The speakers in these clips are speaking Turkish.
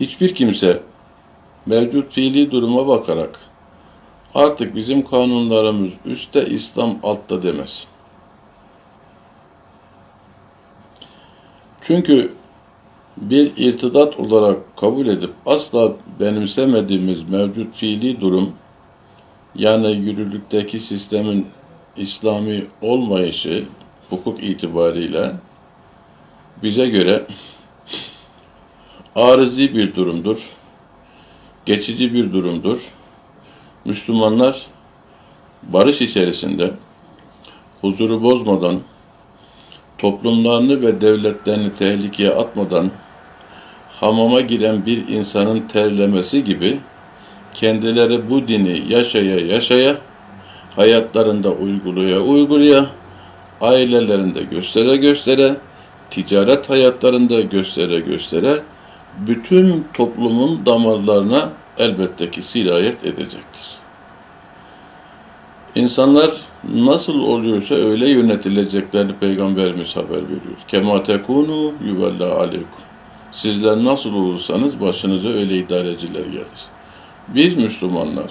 Hiçbir kimse mevcut fiili duruma bakarak artık bizim kanunlarımız üstte İslam altta demez. Çünkü bir irtidat olarak kabul edip asla benimsemediğimiz mevcut fiili durum yani yürürlükteki sistemin İslami olmayışı hukuk itibariyle bize göre arızi bir durumdur. Geçici bir durumdur. Müslümanlar barış içerisinde huzuru bozmadan, toplumlarını ve devletlerini tehlikeye atmadan hamama giren bir insanın terlemesi gibi kendileri bu dini yaşaya yaşaya hayatlarında uygulaya uygulaya ailelerinde göstere göstere ticaret hayatlarında göstere göstere bütün toplumun damarlarına elbette ki sirayet edecektir. İnsanlar nasıl oluyorsa öyle yönetileceklerini Peygamberimiz haber veriyor. Kema tekunu yuvella aleykum. Sizler nasıl olursanız başınıza öyle idareciler gelir. Biz Müslümanlar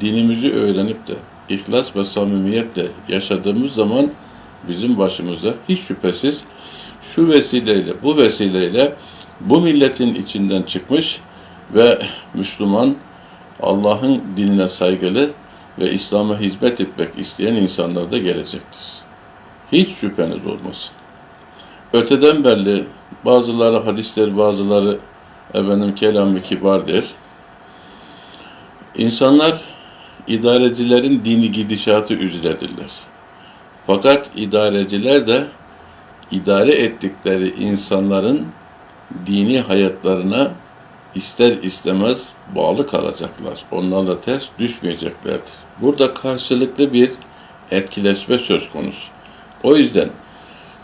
dinimizi öğrenip de ihlas ve samimiyetle yaşadığımız zaman bizim başımıza hiç şüphesiz şu vesileyle, bu vesileyle bu milletin içinden çıkmış ve Müslüman, Allah'ın dinine saygılı ve İslam'a hizmet etmek isteyen insanlar da gelecektir. Hiç şüpheniz olmasın. Öteden belli bazıları hadisler, bazıları efendim kelamı kibardır. İnsanlar idarecilerin dini gidişatı üzeredirler. Fakat idareciler de idare ettikleri insanların dini hayatlarına ister istemez bağlı kalacaklar. Onlarla ters düşmeyeceklerdir. Burada karşılıklı bir etkileşme söz konusu. O yüzden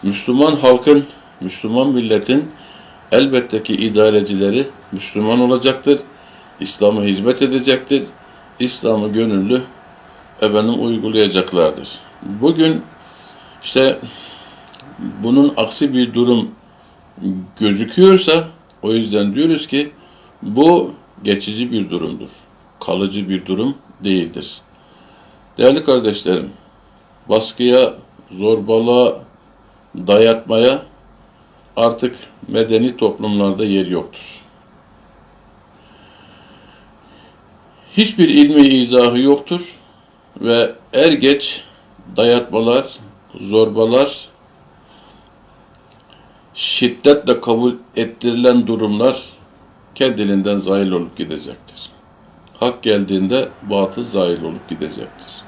Müslüman halkın, Müslüman milletin elbette ki idarecileri Müslüman olacaktır. İslam'a hizmet edecektir. İslam'ı gönüllü efendim uygulayacaklardır. Bugün işte bunun aksi bir durum gözüküyorsa o yüzden diyoruz ki bu geçici bir durumdur. Kalıcı bir durum değildir. Değerli kardeşlerim, baskıya, zorbalığa, dayatmaya artık medeni toplumlarda yer yoktur. Hiçbir ilmi izahı yoktur ve er geç dayatmalar, zorbalar, şiddetle kabul ettirilen durumlar kendiliğinden zahil olup gidecektir. Hak geldiğinde batıl zahil olup gidecektir.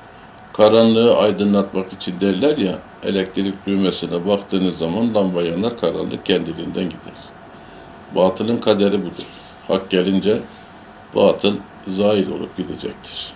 Karanlığı aydınlatmak için derler ya, elektrik düğmesine baktığınız zaman lamba yanar, karanlık kendiliğinden gider. Batılın kaderi budur. Hak gelince batıl zahil olup gidecektir.